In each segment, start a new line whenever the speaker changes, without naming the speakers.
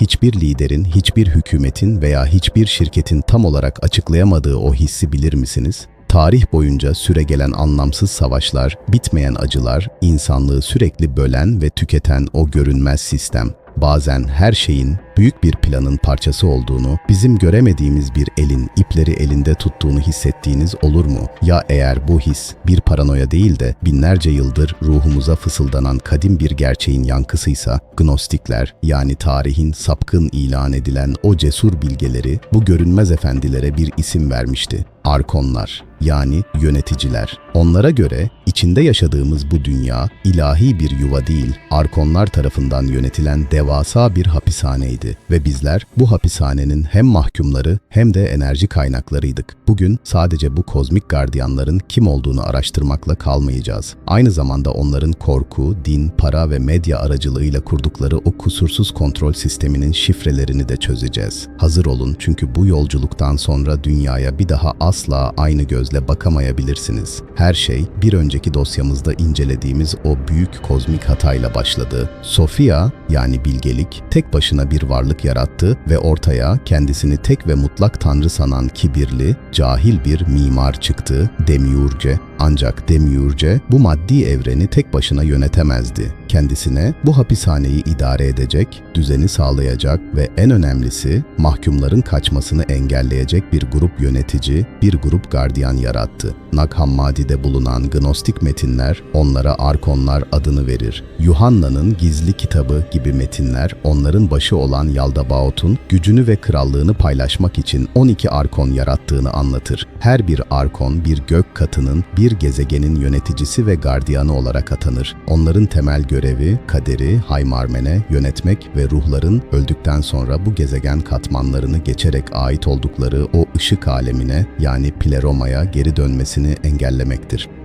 hiçbir liderin, hiçbir hükümetin veya hiçbir şirketin tam olarak açıklayamadığı o hissi bilir misiniz? Tarih boyunca süregelen anlamsız savaşlar, bitmeyen acılar, insanlığı sürekli bölen ve tüketen o görünmez sistem bazen her şeyin büyük bir planın parçası olduğunu, bizim göremediğimiz bir elin ipleri elinde tuttuğunu hissettiğiniz olur mu? Ya eğer bu his bir paranoya değil de binlerce yıldır ruhumuza fısıldanan kadim bir gerçeğin yankısıysa, gnostikler yani tarihin sapkın ilan edilen o cesur bilgeleri bu görünmez efendilere bir isim vermişti. Arkonlar yani yöneticiler. Onlara göre içinde yaşadığımız bu dünya ilahi bir yuva değil, arkonlar tarafından yönetilen devasa bir hapishaneydi ve bizler bu hapishanenin hem mahkumları hem de enerji kaynaklarıydık. Bugün sadece bu kozmik gardiyanların kim olduğunu araştırmakla kalmayacağız. Aynı zamanda onların korku, din, para ve medya aracılığıyla kurdukları o kusursuz kontrol sisteminin şifrelerini de çözeceğiz. Hazır olun çünkü bu yolculuktan sonra dünyaya bir daha asla aynı gözle bakamayabilirsiniz. Her şey bir önceki dosyamızda incelediğimiz o büyük kozmik hatayla başladı. Sofia yani bilgelik tek başına bir varlık yarattı ve ortaya kendisini tek ve mutlak tanrı sanan kibirli, cahil bir mimar çıktı, Demiurge. Ancak Demiurge bu maddi evreni tek başına yönetemezdi. Kendisine bu hapishaneyi idare edecek, düzeni sağlayacak ve en önemlisi mahkumların kaçmasını engelleyecek bir grup yönetici, bir grup gardiyan yarattı. Nag Hammadi'de bulunan gnostik metinler onlara arkonlar adını verir. Yuhanna'nın gizli kitabı gibi metinler onların başı olan Yaldabaoth'un gücünü ve krallığını paylaşmak için 12 arkon yarattığını anlatır. Her bir arkon bir gök katının, bir gezegenin yöneticisi ve gardiyanı olarak atanır. Onların temel görevi, kaderi, Haymarmen'e yönetmek ve ruhların öldükten sonra bu gezegen katmanlarını geçerek ait oldukları o ışık alemine yani Pleroma'ya geri dönmesini engellemektir.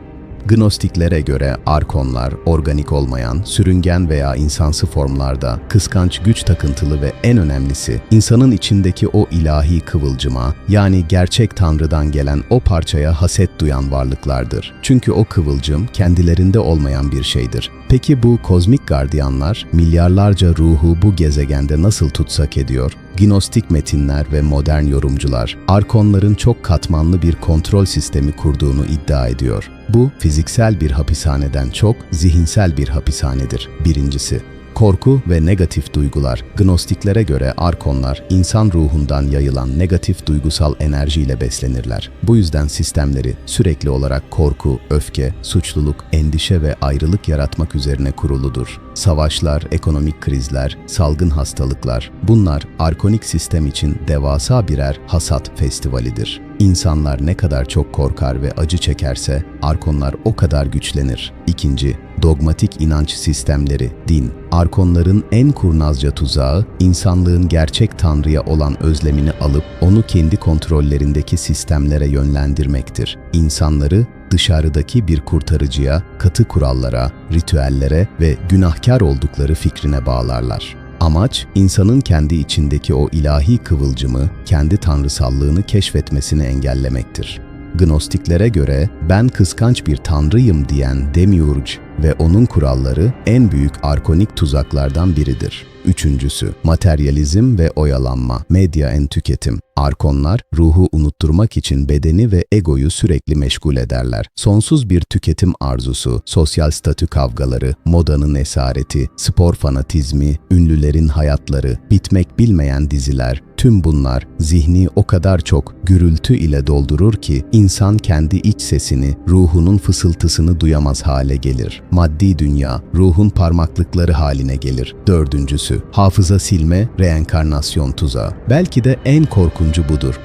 Gnostiklere göre arkonlar, organik olmayan, sürüngen veya insansı formlarda, kıskanç güç takıntılı ve en önemlisi, insanın içindeki o ilahi kıvılcıma, yani gerçek Tanrı'dan gelen o parçaya haset duyan varlıklardır. Çünkü o kıvılcım kendilerinde olmayan bir şeydir. Peki bu kozmik gardiyanlar, milyarlarca ruhu bu gezegende nasıl tutsak ediyor? Gnostik metinler ve modern yorumcular, arkonların çok katmanlı bir kontrol sistemi kurduğunu iddia ediyor. Bu, fiziksel bir hapishaneden çok zihinsel bir hapishanedir. Birincisi, Korku ve negatif duygular. Gnostiklere göre arkonlar insan ruhundan yayılan negatif duygusal enerjiyle beslenirler. Bu yüzden sistemleri sürekli olarak korku, öfke, suçluluk, endişe ve ayrılık yaratmak üzerine kuruludur. Savaşlar, ekonomik krizler, salgın hastalıklar bunlar arkonik sistem için devasa birer hasat festivalidir. İnsanlar ne kadar çok korkar ve acı çekerse arkonlar o kadar güçlenir. İkinci, dogmatik inanç sistemleri, din. Arkonların en kurnazca tuzağı, insanlığın gerçek Tanrı'ya olan özlemini alıp onu kendi kontrollerindeki sistemlere yönlendirmektir. İnsanları dışarıdaki bir kurtarıcıya, katı kurallara, ritüellere ve günahkar oldukları fikrine bağlarlar. Amaç, insanın kendi içindeki o ilahi kıvılcımı, kendi tanrısallığını keşfetmesini engellemektir. Gnostiklere göre ben kıskanç bir tanrıyım diyen Demiurge ve onun kuralları en büyük arkonik tuzaklardan biridir. Üçüncüsü, materyalizm ve oyalanma, medya en tüketim. Arkonlar, ruhu unutturmak için bedeni ve egoyu sürekli meşgul ederler. Sonsuz bir tüketim arzusu, sosyal statü kavgaları, modanın esareti, spor fanatizmi, ünlülerin hayatları, bitmek bilmeyen diziler, tüm bunlar zihni o kadar çok gürültü ile doldurur ki insan kendi iç sesini, ruhunun fısıltısını duyamaz hale gelir. Maddi dünya, ruhun parmaklıkları haline gelir. Dördüncüsü, hafıza silme, reenkarnasyon tuzağı. Belki de en korkuncu budur.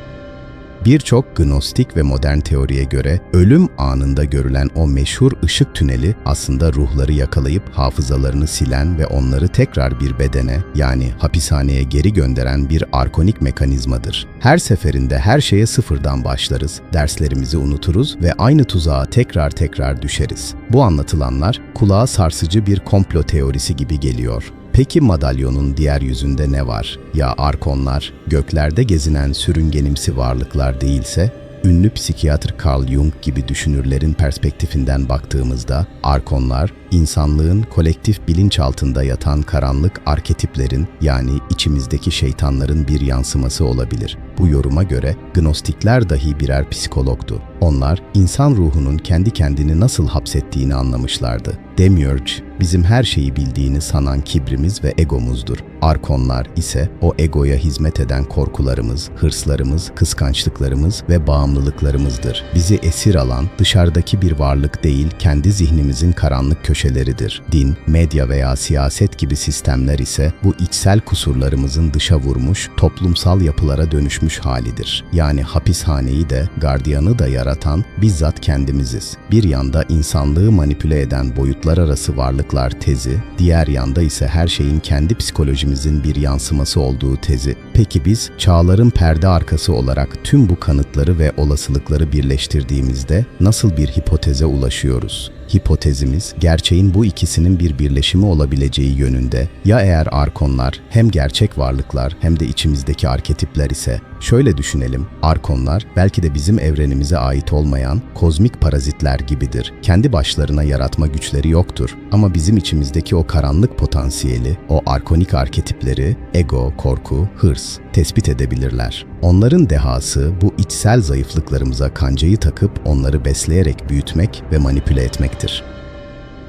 Birçok gnostik ve modern teoriye göre ölüm anında görülen o meşhur ışık tüneli aslında ruhları yakalayıp hafızalarını silen ve onları tekrar bir bedene yani hapishaneye geri gönderen bir arkonik mekanizmadır. Her seferinde her şeye sıfırdan başlarız, derslerimizi unuturuz ve aynı tuzağa tekrar tekrar düşeriz. Bu anlatılanlar kulağa sarsıcı bir komplo teorisi gibi geliyor. Peki madalyonun diğer yüzünde ne var? Ya arkonlar, göklerde gezinen sürüngenimsi varlıklar değilse, ünlü psikiyatr Carl Jung gibi düşünürlerin perspektifinden baktığımızda arkonlar insanlığın kolektif bilinçaltında yatan karanlık arketiplerin yani içimizdeki şeytanların bir yansıması olabilir. Bu yoruma göre gnostikler dahi birer psikologdu. Onlar insan ruhunun kendi kendini nasıl hapsettiğini anlamışlardı. Demiurge, bizim her şeyi bildiğini sanan kibrimiz ve egomuzdur. Arkonlar ise o egoya hizmet eden korkularımız, hırslarımız, kıskançlıklarımız ve bağımlılıklarımızdır. Bizi esir alan dışarıdaki bir varlık değil, kendi zihnimizin karanlık köşeleridir. Din, medya veya siyaset gibi sistemler ise bu içsel kusurlarımızın dışa vurmuş, toplumsal yapılara dönüşmüş halidir. Yani hapishaneyi de, gardiyanı da yaratan bizzat kendimiziz. Bir yanda insanlığı manipüle eden boyutlar arası varlıklar tezi, diğer yanda ise her şeyin kendi psikolojimizin bir yansıması olduğu tezi. Peki biz çağların perde arkası olarak tüm bu kanıtları ve olasılıkları birleştirdiğimizde nasıl bir hipoteze ulaşıyoruz? Hipotezimiz, gerçeğin bu ikisinin bir birleşimi olabileceği yönünde. Ya eğer arkonlar hem gerçek varlıklar hem de içimizdeki arketipler ise, şöyle düşünelim, arkonlar belki de bizim evrenimize ait olmayan kozmik parazitler gibidir. Kendi başlarına yaratma güçleri yoktur ama bizim içimizdeki o karanlık potansiyeli, o arkonik arketipleri, ego, korku, hırs tespit edebilirler. Onların dehası bu içsel zayıflıklarımıza kancayı takıp onları besleyerek büyütmek ve manipüle etmektir.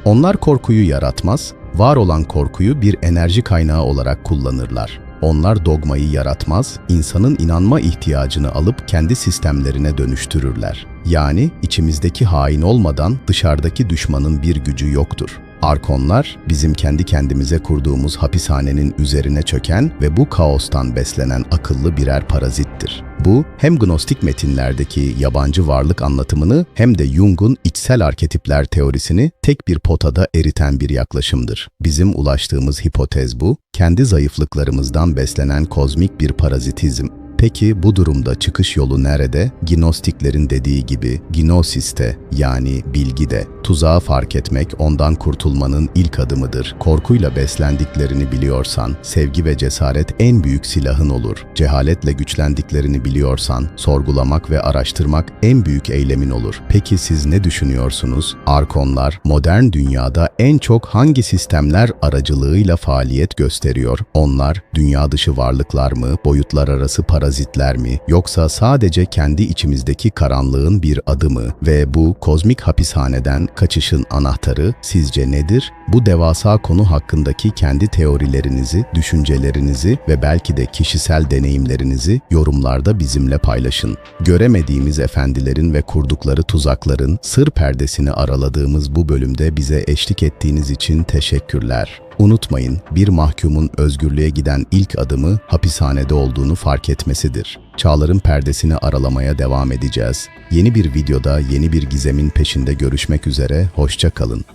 Onlar korkuyu yaratmaz, var olan korkuyu bir enerji kaynağı olarak kullanırlar. Onlar dogmayı yaratmaz, insanın inanma ihtiyacını alıp kendi sistemlerine dönüştürürler. Yani içimizdeki hain olmadan dışarıdaki düşmanın bir gücü yoktur. Arkonlar, bizim kendi kendimize kurduğumuz hapishanenin üzerine çöken ve bu kaostan beslenen akıllı birer parazittir. Bu, hem gnostik metinlerdeki yabancı varlık anlatımını hem de Jung'un içsel arketipler teorisini tek bir potada eriten bir yaklaşımdır. Bizim ulaştığımız hipotez bu, kendi zayıflıklarımızdan beslenen kozmik bir parazitizm. Peki bu durumda çıkış yolu nerede? Gnostiklerin dediği gibi ginosiste yani bilgide. Tuzağı fark etmek ondan kurtulmanın ilk adımıdır. Korkuyla beslendiklerini biliyorsan sevgi ve cesaret en büyük silahın olur. Cehaletle güçlendiklerini biliyorsan sorgulamak ve araştırmak en büyük eylemin olur. Peki siz ne düşünüyorsunuz? Arkonlar modern dünyada en çok hangi sistemler aracılığıyla faaliyet gösteriyor? Onlar dünya dışı varlıklar mı, boyutlar arası parazitler mi, yoksa sadece kendi içimizdeki karanlığın bir adı mı ve bu kozmik hapishaneden kaçışın anahtarı sizce nedir? Bu devasa konu hakkındaki kendi teorilerinizi, düşüncelerinizi ve belki de kişisel deneyimlerinizi yorumlarda bizimle paylaşın. Göremediğimiz efendilerin ve kurdukları tuzakların sır perdesini araladığımız bu bölümde bize eşlik ettiğiniz için teşekkürler. Unutmayın, bir mahkumun özgürlüğe giden ilk adımı hapishanede olduğunu fark etmesidir. Çağların perdesini aralamaya devam edeceğiz. Yeni bir videoda yeni bir gizemin peşinde görüşmek üzere, hoşça kalın.